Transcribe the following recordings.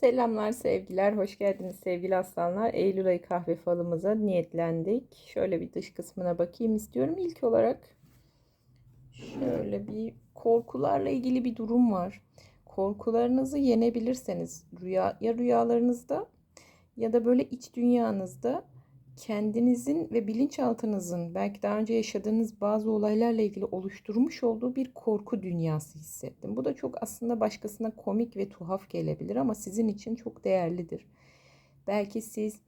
Selamlar, sevgiler. Hoş geldiniz sevgili aslanlar. Eylül ayı kahve falımıza niyetlendik. Şöyle bir dış kısmına bakayım istiyorum. İlk olarak şöyle bir korkularla ilgili bir durum var. Korkularınızı yenebilirseniz rüya ya rüyalarınızda ya da böyle iç dünyanızda kendinizin ve bilinçaltınızın belki daha önce yaşadığınız bazı olaylarla ilgili oluşturmuş olduğu bir korku dünyası hissettim. Bu da çok aslında başkasına komik ve tuhaf gelebilir ama sizin için çok değerlidir. Belki siz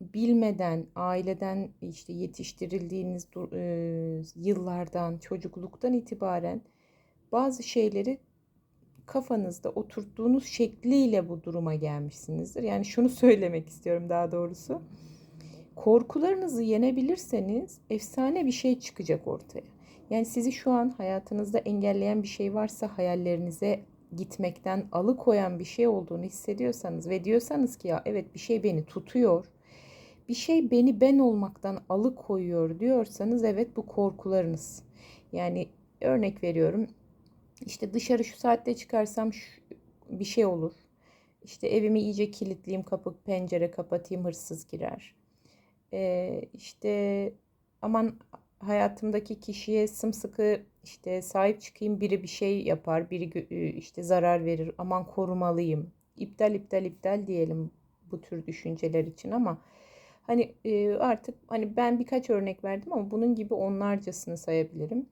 bilmeden, aileden işte yetiştirildiğiniz yıllardan, çocukluktan itibaren bazı şeyleri kafanızda oturttuğunuz şekliyle bu duruma gelmişsinizdir. Yani şunu söylemek istiyorum daha doğrusu korkularınızı yenebilirseniz efsane bir şey çıkacak ortaya. Yani sizi şu an hayatınızda engelleyen bir şey varsa hayallerinize gitmekten alıkoyan bir şey olduğunu hissediyorsanız ve diyorsanız ki ya evet bir şey beni tutuyor. Bir şey beni ben olmaktan alıkoyuyor diyorsanız evet bu korkularınız. Yani örnek veriyorum. İşte dışarı şu saatte çıkarsam şu, bir şey olur. İşte evimi iyice kilitleyeyim, kapı pencere kapatayım, hırsız girer e, işte aman hayatımdaki kişiye sımsıkı işte sahip çıkayım biri bir şey yapar biri işte zarar verir aman korumalıyım iptal iptal iptal diyelim bu tür düşünceler için ama hani artık hani ben birkaç örnek verdim ama bunun gibi onlarcasını sayabilirim.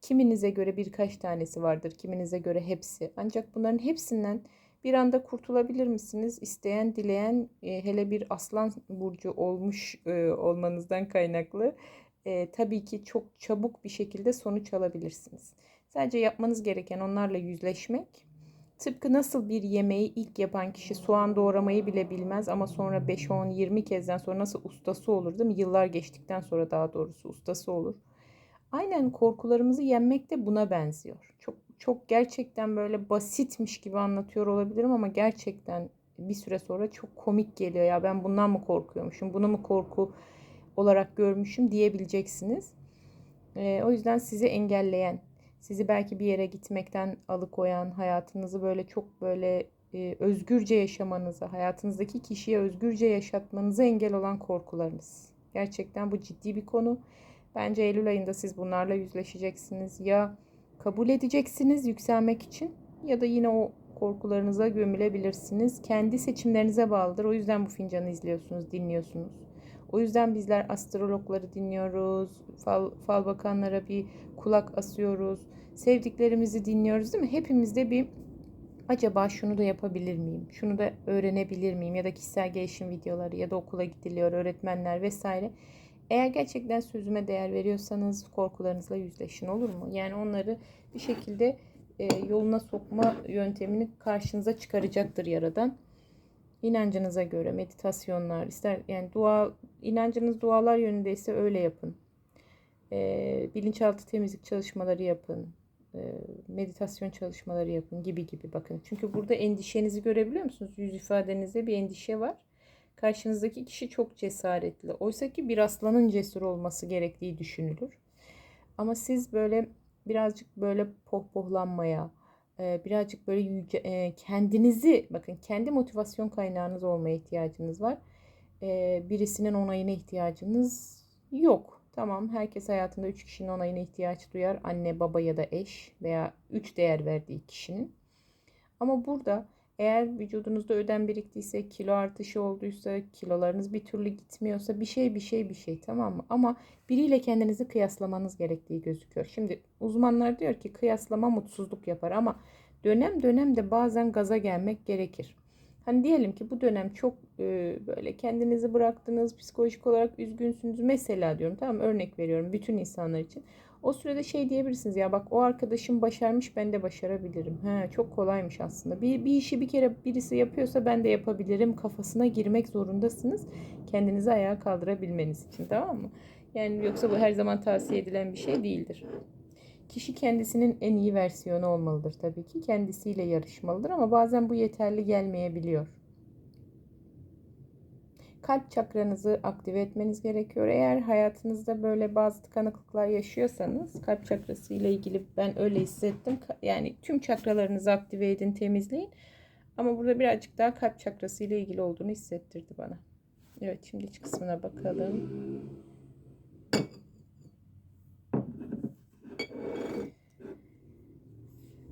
Kiminize göre birkaç tanesi vardır, kiminize göre hepsi. Ancak bunların hepsinden bir anda kurtulabilir misiniz? İsteyen, dileyen e, hele bir aslan burcu olmuş e, olmanızdan kaynaklı e, tabii ki çok çabuk bir şekilde sonuç alabilirsiniz. Sadece yapmanız gereken onlarla yüzleşmek. Tıpkı nasıl bir yemeği ilk yapan kişi soğan doğramayı bile bilmez ama sonra 5, 10, 20 kezden sonra nasıl ustası olur değil mi? Yıllar geçtikten sonra daha doğrusu ustası olur. Aynen korkularımızı yenmek de buna benziyor. Çok çok gerçekten böyle basitmiş gibi anlatıyor olabilirim ama gerçekten bir süre sonra çok komik geliyor. Ya ben bundan mı korkuyormuşum, bunu mu korku olarak görmüşüm diyebileceksiniz. E, o yüzden sizi engelleyen, sizi belki bir yere gitmekten alıkoyan, hayatınızı böyle çok böyle e, özgürce yaşamanıza, hayatınızdaki kişiye özgürce yaşatmanıza engel olan korkularınız. Gerçekten bu ciddi bir konu. Bence Eylül ayında siz bunlarla yüzleşeceksiniz. Ya kabul edeceksiniz yükselmek için ya da yine o korkularınıza gömülebilirsiniz. Kendi seçimlerinize bağlıdır. O yüzden bu fincanı izliyorsunuz, dinliyorsunuz. O yüzden bizler astrologları dinliyoruz, fal, fal bakanlara bir kulak asıyoruz, sevdiklerimizi dinliyoruz değil mi? Hepimizde bir acaba şunu da yapabilir miyim, şunu da öğrenebilir miyim ya da kişisel gelişim videoları ya da okula gidiliyor, öğretmenler vesaire. Eğer gerçekten sözüme değer veriyorsanız korkularınızla yüzleşin olur mu? Yani onları bir şekilde e, yoluna sokma yöntemini karşınıza çıkaracaktır yaradan. İnancınıza göre meditasyonlar, ister yani dua inancınız dualar yönündeyse öyle yapın. E, bilinçaltı temizlik çalışmaları yapın. E, meditasyon çalışmaları yapın gibi gibi bakın. Çünkü burada endişenizi görebiliyor musunuz? Yüz ifadenizde bir endişe var. Karşınızdaki kişi çok cesaretli. Oysa ki bir aslanın cesur olması gerektiği düşünülür. Ama siz böyle birazcık böyle pohpohlanmaya, e, birazcık böyle yüce, e, kendinizi bakın kendi motivasyon kaynağınız olmaya ihtiyacınız var. E, birisinin onayına ihtiyacınız yok. Tamam herkes hayatında üç kişinin onayına ihtiyaç duyar. Anne, baba ya da eş veya üç değer verdiği kişinin. Ama burada eğer vücudunuzda ödem biriktiyse, kilo artışı olduysa, kilolarınız bir türlü gitmiyorsa bir şey bir şey bir şey tamam mı? Ama biriyle kendinizi kıyaslamanız gerektiği gözüküyor. Şimdi uzmanlar diyor ki kıyaslama mutsuzluk yapar ama dönem dönem de bazen gaza gelmek gerekir. Hani diyelim ki bu dönem çok e, böyle kendinizi bıraktınız, psikolojik olarak üzgünsünüz mesela diyorum tamam örnek veriyorum bütün insanlar için. O sürede şey diyebilirsiniz ya bak o arkadaşım başarmış ben de başarabilirim. He, çok kolaymış aslında. Bir, bir işi bir kere birisi yapıyorsa ben de yapabilirim kafasına girmek zorundasınız. Kendinizi ayağa kaldırabilmeniz için tamam mı? Yani yoksa bu her zaman tavsiye edilen bir şey değildir. Kişi kendisinin en iyi versiyonu olmalıdır tabii ki. Kendisiyle yarışmalıdır ama bazen bu yeterli gelmeyebiliyor kalp çakranızı aktive etmeniz gerekiyor. Eğer hayatınızda böyle bazı tıkanıklıklar yaşıyorsanız kalp çakrası ile ilgili ben öyle hissettim. Yani tüm çakralarınızı aktive edin, temizleyin. Ama burada birazcık daha kalp çakrası ile ilgili olduğunu hissettirdi bana. Evet şimdi iç kısmına bakalım.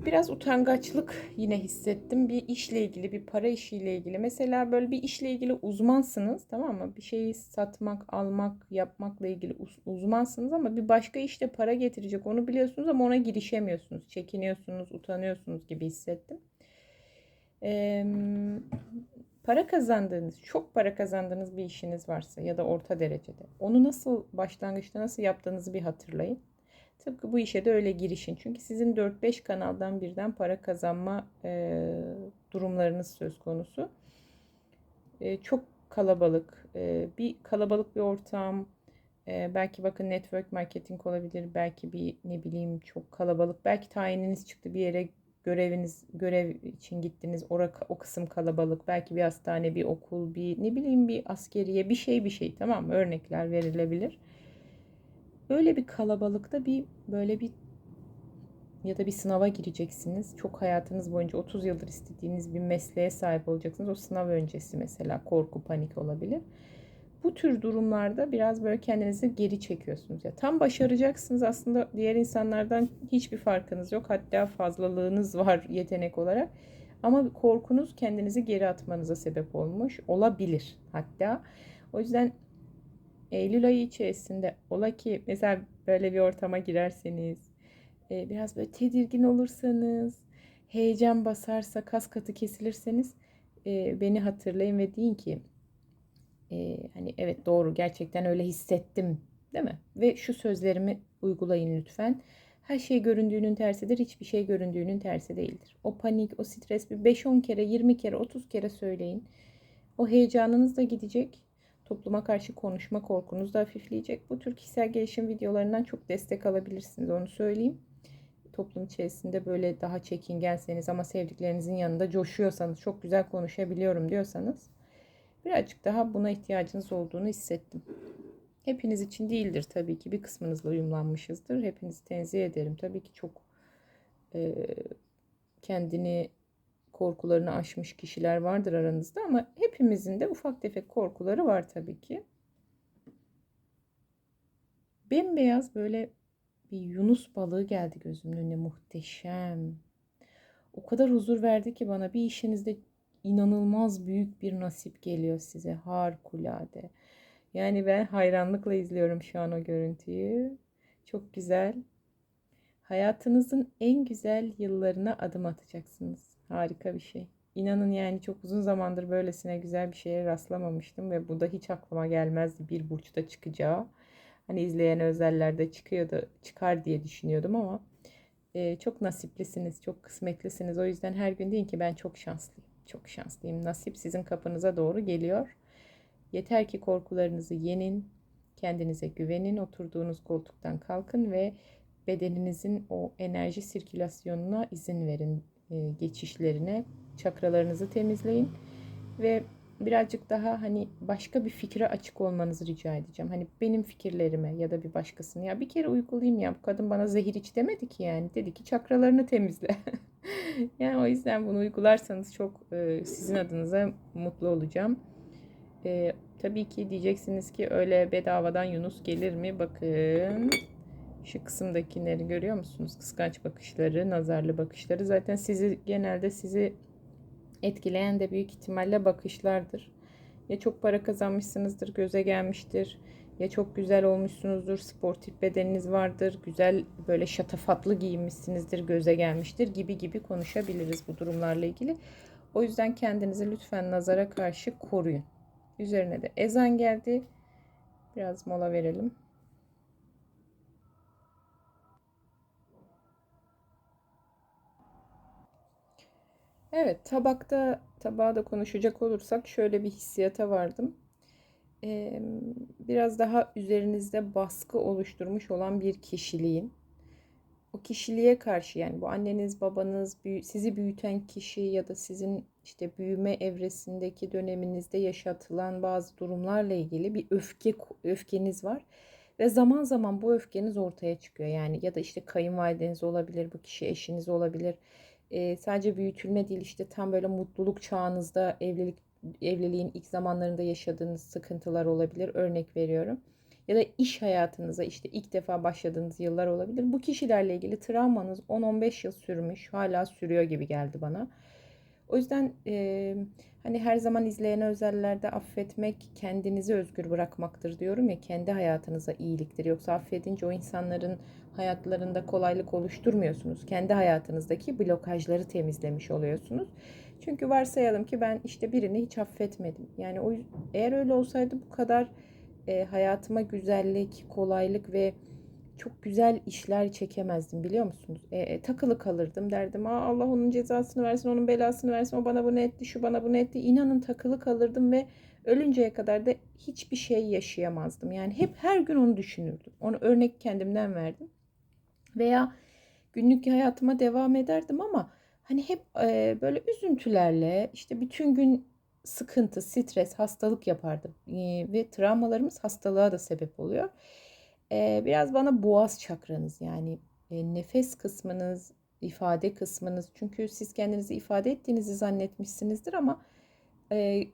Biraz utangaçlık yine hissettim. Bir işle ilgili, bir para işiyle ilgili. Mesela böyle bir işle ilgili uzmansınız tamam mı? Bir şeyi satmak, almak, yapmakla ilgili uz- uzmansınız ama bir başka işte para getirecek onu biliyorsunuz ama ona girişemiyorsunuz. Çekiniyorsunuz, utanıyorsunuz gibi hissettim. Ee, para kazandığınız, çok para kazandığınız bir işiniz varsa ya da orta derecede onu nasıl başlangıçta nasıl yaptığınızı bir hatırlayın. Tıpkı bu işe de öyle girişin. Çünkü sizin 4-5 kanaldan birden para kazanma e, durumlarınız söz konusu. E, çok kalabalık, e, bir kalabalık bir ortam. E, belki bakın network marketing olabilir. Belki bir ne bileyim çok kalabalık. Belki tayininiz çıktı bir yere göreviniz görev için gittiniz. Ora, o kısım kalabalık. Belki bir hastane, bir okul, bir ne bileyim bir askeriye bir şey bir şey tamam mı? Örnekler verilebilir. Böyle bir kalabalıkta bir böyle bir ya da bir sınava gireceksiniz. Çok hayatınız boyunca 30 yıldır istediğiniz bir mesleğe sahip olacaksınız. O sınav öncesi mesela korku, panik olabilir. Bu tür durumlarda biraz böyle kendinizi geri çekiyorsunuz. Ya tam başaracaksınız aslında diğer insanlardan hiçbir farkınız yok. Hatta fazlalığınız var yetenek olarak. Ama korkunuz kendinizi geri atmanıza sebep olmuş olabilir hatta. O yüzden Eylül ayı içerisinde ola ki mesela böyle bir ortama girerseniz e, biraz böyle tedirgin olursanız heyecan basarsa kas katı kesilirseniz e, beni hatırlayın ve deyin ki e, hani evet doğru gerçekten öyle hissettim değil mi? Ve şu sözlerimi uygulayın lütfen. Her şey göründüğünün tersidir, hiçbir şey göründüğünün tersi değildir. O panik, o stres bir 5-10 kere, 20 kere, 30 kere söyleyin. O heyecanınız da gidecek topluma karşı konuşma korkunuz da hafifleyecek. Bu tür kişisel gelişim videolarından çok destek alabilirsiniz onu söyleyeyim. Toplum içerisinde böyle daha çekingenseniz ama sevdiklerinizin yanında coşuyorsanız, çok güzel konuşabiliyorum diyorsanız birazcık daha buna ihtiyacınız olduğunu hissettim. Hepiniz için değildir tabii ki. Bir kısmınızla uyumlanmışızdır. Hepinizi tenzih ederim. Tabii ki çok e, kendini korkularını aşmış kişiler vardır aranızda ama hepimizin de ufak tefek korkuları var tabii ki. Bembeyaz böyle bir yunus balığı geldi gözümün önüne muhteşem. O kadar huzur verdi ki bana bir işinizde inanılmaz büyük bir nasip geliyor size harikulade. Yani ben hayranlıkla izliyorum şu an o görüntüyü. Çok güzel. Hayatınızın en güzel yıllarına adım atacaksınız. Harika bir şey. İnanın yani çok uzun zamandır böylesine güzel bir şeye rastlamamıştım ve bu da hiç aklıma gelmezdi bir burçta çıkacağı. Hani izleyen özellerde çıkıyordu, çıkar diye düşünüyordum ama e, çok nasiplisiniz, çok kısmetlisiniz. O yüzden her gün deyin ki ben çok şanslıyım, çok şanslıyım. Nasip sizin kapınıza doğru geliyor. Yeter ki korkularınızı yenin, kendinize güvenin, oturduğunuz koltuktan kalkın ve bedeninizin o enerji sirkülasyonuna izin verin geçişlerine çakralarınızı temizleyin ve birazcık daha hani başka bir fikre açık olmanızı rica edeceğim. Hani benim fikirlerime ya da bir başkasını ya bir kere uygulayayım ya bu kadın bana zehir iç demedi ki yani dedi ki çakralarını temizle. yani o yüzden bunu uygularsanız çok e, sizin adınıza mutlu olacağım. E, tabii ki diyeceksiniz ki öyle bedavadan Yunus gelir mi? Bakın şu kısımdakileri görüyor musunuz? Kıskanç bakışları, nazarlı bakışları. Zaten sizi genelde sizi etkileyen de büyük ihtimalle bakışlardır. Ya çok para kazanmışsınızdır, göze gelmiştir. Ya çok güzel olmuşsunuzdur, sportif bedeniniz vardır, güzel böyle şatafatlı giyinmişsinizdir, göze gelmiştir gibi gibi konuşabiliriz bu durumlarla ilgili. O yüzden kendinizi lütfen nazara karşı koruyun. Üzerine de ezan geldi. Biraz mola verelim. Evet, tabakta tabağa da konuşacak olursak şöyle bir hissiyata vardım. Ee, biraz daha üzerinizde baskı oluşturmuş olan bir kişiliğin o kişiliğe karşı yani bu anneniz, babanız, sizi büyüten kişi ya da sizin işte büyüme evresindeki döneminizde yaşatılan bazı durumlarla ilgili bir öfke öfkeniz var ve zaman zaman bu öfkeniz ortaya çıkıyor. Yani ya da işte kayınvalideniz olabilir, bu kişi eşiniz olabilir e, sadece büyütülme değil işte tam böyle mutluluk çağınızda evlilik evliliğin ilk zamanlarında yaşadığınız sıkıntılar olabilir. Örnek veriyorum. Ya da iş hayatınıza işte ilk defa başladığınız yıllar olabilir. Bu kişilerle ilgili travmanız 10-15 yıl sürmüş. Hala sürüyor gibi geldi bana. O yüzden e, hani her zaman izleyene özellerde affetmek kendinizi özgür bırakmaktır diyorum ya kendi hayatınıza iyiliktir. Yoksa affedince o insanların hayatlarında kolaylık oluşturmuyorsunuz. Kendi hayatınızdaki blokajları temizlemiş oluyorsunuz. Çünkü varsayalım ki ben işte birini hiç affetmedim. Yani o eğer öyle olsaydı bu kadar e, hayatıma güzellik, kolaylık ve çok güzel işler çekemezdim biliyor musunuz? E, e, takılı kalırdım derdim. Aa, Allah onun cezasını versin, onun belasını versin. O bana bunu etti, şu bana bunu etti. İnanın takılı kalırdım ve ölünceye kadar da hiçbir şey yaşayamazdım. Yani hep her gün onu düşünürdüm. Onu örnek kendimden verdim. Veya günlük hayatıma devam ederdim ama hani hep e, böyle üzüntülerle işte bütün gün sıkıntı, stres, hastalık yapardım. E, ve travmalarımız hastalığa da sebep oluyor. E, biraz bana boğaz çakranız yani e, nefes kısmınız, ifade kısmınız. Çünkü siz kendinizi ifade ettiğinizi zannetmişsinizdir ama e,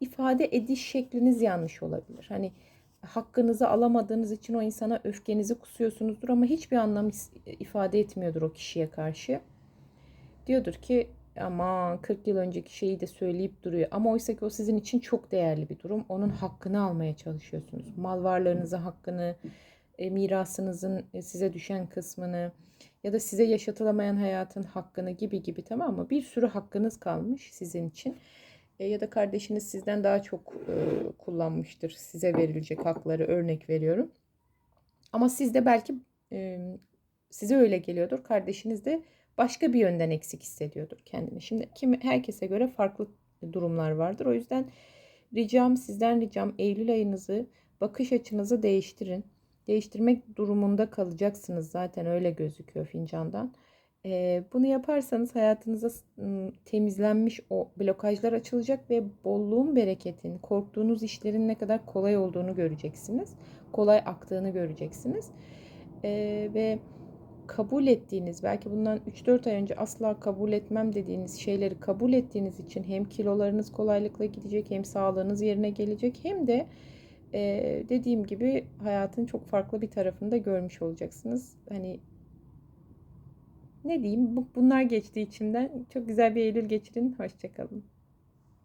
ifade ediş şekliniz yanlış olabilir. Hani hakkınızı alamadığınız için o insana öfkenizi kusuyorsunuzdur ama hiçbir anlam ifade etmiyordur o kişiye karşı. Diyordur ki ama 40 yıl önceki şeyi de söyleyip duruyor. Ama oysa ki o sizin için çok değerli bir durum. Onun hakkını almaya çalışıyorsunuz. Mal varlığınızın hakkını, e, mirasınızın e, size düşen kısmını ya da size yaşatılamayan hayatın hakkını gibi gibi tamam mı? Bir sürü hakkınız kalmış sizin için. E, ya da kardeşiniz sizden daha çok e, kullanmıştır. Size verilecek hakları örnek veriyorum. Ama siz de belki e, size öyle geliyordur. Kardeşiniz de başka bir yönden eksik hissediyordur kendini. Şimdi kim herkese göre farklı durumlar vardır. O yüzden ricam sizden ricam Eylül ayınızı bakış açınızı değiştirin. Değiştirmek durumunda kalacaksınız zaten öyle gözüküyor fincandan. Ee, bunu yaparsanız hayatınıza temizlenmiş o blokajlar açılacak ve bolluğun, bereketin, korktuğunuz işlerin ne kadar kolay olduğunu göreceksiniz. Kolay aktığını göreceksiniz. Ee, ve kabul ettiğiniz, belki bundan 3-4 ay önce asla kabul etmem dediğiniz şeyleri kabul ettiğiniz için hem kilolarınız kolaylıkla gidecek, hem sağlığınız yerine gelecek, hem de e, dediğim gibi hayatın çok farklı bir tarafını da görmüş olacaksınız. Hani ne diyeyim bunlar geçti içimden. Çok güzel bir Eylül geçirin. Hoşçakalın.